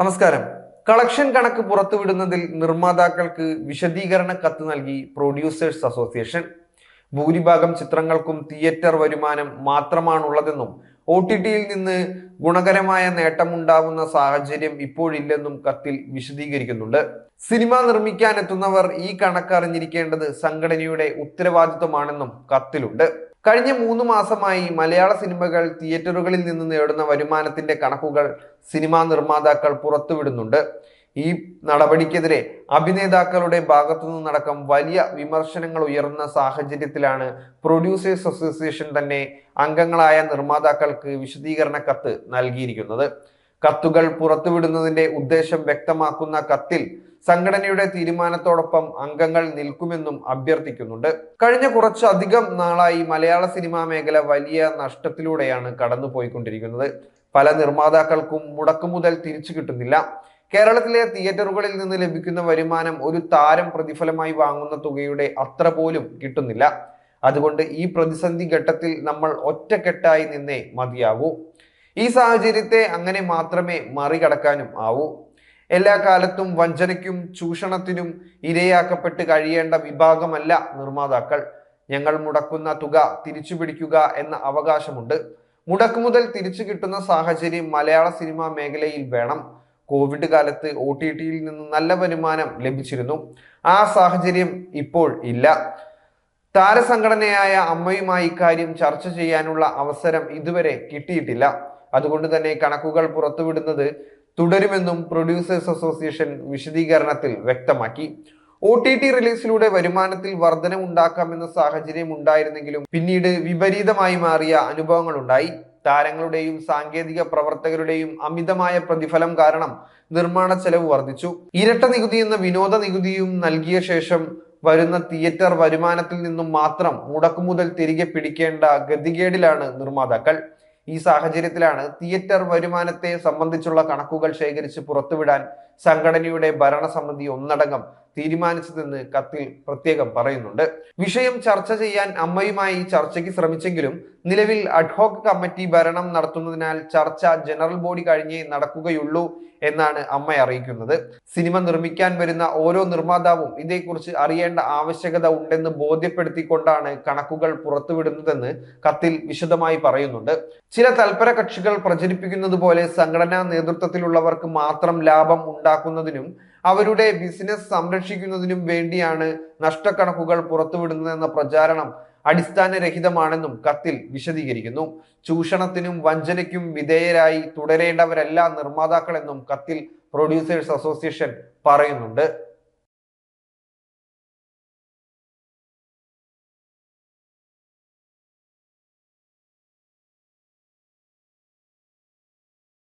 നമസ്കാരം. കളക്ഷൻ കണക്ക് പുറത്തുവിടുന്നതിൽ നിർമ്മാതാക്കൾക്ക് വിശദീകരണ കത്ത് നൽകി പ്രൊഡ്യൂസേഴ്സ് അസോസിയേഷൻ. ഭൂരിഭാഗം ചിത്രങ്ങൾക്കും തിയേറ്റർ വരുമാനം മാത്രമാണുള്ളതെന്നും ഒ ടി ടിയിൽ നിന്ന് ഗുണകരമായ നേട്ടമുണ്ടാകുന്ന സാഹചര്യം ഇപ്പോഴില്ലെന്നും കത്തിൽ വിശദീകരിക്കുന്നുണ്ട്. സിനിമ നിർമ്മിക്കാനെത്തുന്നവർ ഈ കണക്ക് അറിഞ്ഞിരിക്കേണ്ടത് സംഘടനയുടെ ഉത്തരവാദിത്വമാണെന്നും കത്തിലുണ്ട്. കഴിഞ്ഞ മൂന്ന് മാസമായി മലയാള സിനിമകൾ തിയേറ്ററുകളിൽ നിന്ന് നേടുന്ന വരുമാനത്തിന്റെ കണക്കുകൾ സിനിമാ നിർമ്മാതാക്കൾ പുറത്തുവിടുന്നുണ്ട്. ഈ നടപടിക്കെതിരെ അഭിനേതാക്കളുടെ ഭാഗത്തുനിന്ന് നിന്നടക്കം വലിയ വിമർശനങ്ങൾ ഉയർന്ന സാഹചര്യത്തിലാണ് പ്രൊഡ്യൂസേഴ്സ് അസോസിയേഷൻ തന്നെ അംഗങ്ങളായ നിർമ്മാതാക്കൾക്ക് വിശദീകരണ കത്ത് നൽകിയിരിക്കുന്നത്. കത്തുകൾ പുറത്തുവിടുന്നതിന്റെ ഉദ്ദേശം വ്യക്തമാക്കുന്ന കത്തിൽ സംഘടനയുടെ തീരുമാനത്തോടൊപ്പം അംഗങ്ങൾ നിൽക്കുമെന്നും അഭ്യർത്ഥിക്കുന്നുണ്ട്. കഴിഞ്ഞ കുറച്ചധികം നാളായി മലയാള സിനിമാ മേഖല വലിയ നഷ്ടത്തിലൂടെയാണ് കടന്നുപോയിക്കൊണ്ടിരിക്കുന്നത്. പല നിർമ്മാതാക്കൾക്കും മുടക്കുമുതൽ തിരിച്ചു കിട്ടുന്നില്ല. കേരളത്തിലെ തിയേറ്ററുകളിൽ നിന്ന് ലഭിക്കുന്ന വരുമാനം ഒരു താരം പ്രതിഫലമായി വാങ്ങുന്ന തുകയുടെ അത്ര പോലും കിട്ടുന്നില്ല. അതുകൊണ്ട് ഈ പ്രതിസന്ധി ഘട്ടത്തിൽ നമ്മൾ ഒറ്റക്കെട്ടായി നിന്നേ മതിയാകൂ ഈ സാഹചര്യത്തെ അങ്ങനെ മാത്രമേ മറികടക്കാനും ആവൂ. എല്ലാ കാലത്തും വഞ്ചനയ്ക്കും ചൂഷണത്തിനും ഇരയാക്കപ്പെട്ട് കഴിയേണ്ട വിഭാഗമല്ല നിർമ്മാതാക്കൾ. ഞങ്ങൾ മുടക്കുന്ന തുക തിരിച്ചു പിടിക്കുക എന്ന അവകാശമുണ്ട്. മുടക്കുമുതൽ തിരിച്ചു കിട്ടുന്ന സാഹചര്യം മലയാള സിനിമാ മേഖലയിൽ വേണം. കോവിഡ് കാലത്ത് ഒ ടി ടിയിൽ നിന്ന് നല്ല വരുമാനം ലഭിച്ചിരുന്നു. ആ സാഹചര്യം ഇപ്പോൾ ഇല്ല. താരസംഘടനയായ അമ്മയുമായി ഇക്കാര്യം ചർച്ച ചെയ്യാനുള്ള അവസരം ഇതുവരെ കിട്ടിയിട്ടില്ല. അതുകൊണ്ട് തന്നെ കണക്കുകൾ പുറത്തുവിടുന്നത് തുടരുമെന്നും പ്രൊഡ്യൂസേഴ്സ് അസോസിയേഷൻ വിശദീകരണത്തിൽ വ്യക്തമാക്കി. ഒ ടി ടി റിലീസിലൂടെ വരുമാനത്തിൽ വർധനം ഉണ്ടാക്കാമെന്ന സാഹചര്യം ഉണ്ടായിരുന്നെങ്കിലും പിന്നീട് വിപരീതമായി മാറിയ അനുഭവങ്ങളുണ്ടായി. താരങ്ങളുടെയും സാങ്കേതിക പ്രവർത്തകരുടെയും അമിതമായ പ്രതിഫലം കാരണം നിർമ്മാണ ചെലവ് വർദ്ധിച്ചു ഇരട്ട നികുതി എന്ന വിനോദ നികുതിയും നൽകിയ ശേഷം വരുന്ന തിയേറ്റർ വരുമാനത്തിൽ നിന്നും മാത്രം മുടക്കുമുതൽ തിരികെ പിടിക്കേണ്ട ഗതികേടിലാണ് നിർമ്മാതാക്കൾ. ഈ സാഹചര്യത്തിലാണ് തിയേറ്റർ വരുമാനത്തെ സംബന്ധിച്ചുള്ള കണക്കുകൾ ശേഖരിച്ച് പുറത്തുവിടാൻ സംഘടനയുടെ ഭരണസമിതി ഒന്നടങ്കം തീരുമാനിച്ചതെന്ന് കത്തിൽ പ്രത്യേകം പറയുന്നുണ്ട്. വിഷയം ചർച്ച ചെയ്യാൻ അമ്മയുമായി ചർച്ചയ്ക്ക് ശ്രമിച്ചെങ്കിലും നിലവിൽ അഡ്ഹോക്ക് കമ്മിറ്റി ഭരണം നടത്തുന്നതിനാൽ ചർച്ച ജനറൽ ബോഡി കഴിഞ്ഞേ നടക്കുകയുള്ളൂ എന്നാണ് അമ്മ അറിയിക്കുന്നത്. സിനിമ നിർമ്മിക്കാൻ വരുന്ന ഓരോ നിർമ്മാതാവും ഇതേക്കുറിച്ച് അറിയേണ്ട ആവശ്യകത ഉണ്ടെന്ന് ബോധ്യപ്പെടുത്തിക്കൊണ്ടാണ് കണക്കുകൾ പുറത്തുവിടുന്നതെന്ന് കത്തിൽ വിശദമായി പറയുന്നുണ്ട്. ചില തൽപര കക്ഷികൾ പ്രചരിപ്പിക്കുന്നത് പോലെ സംഘടനാ നേതൃത്വത്തിലുള്ളവർക്ക് മാത്രം ലാഭം ഉണ്ടാക്കുന്നതിനും അവരുടെ ബിസിനസ് സംരക്ഷിക്കുന്നതിനും വേണ്ടിയാണ് നഷ്ടക്കണക്കുകൾ പുറത്തുവിടുന്നതെന്ന പ്രചാരണം അടിസ്ഥാനരഹിതമാണെന്നും കത്തിൽ വിശദീകരിക്കുന്നു. ചൂഷണത്തിനും വഞ്ചനയ്ക്കും വിധേയരായി തുടരേണ്ടവരല്ല നിർമ്മാതാക്കളെന്നും കത്തിൽ പ്രൊഡ്യൂസേഴ്സ് അസോസിയേഷൻ പറയുന്നുണ്ട്.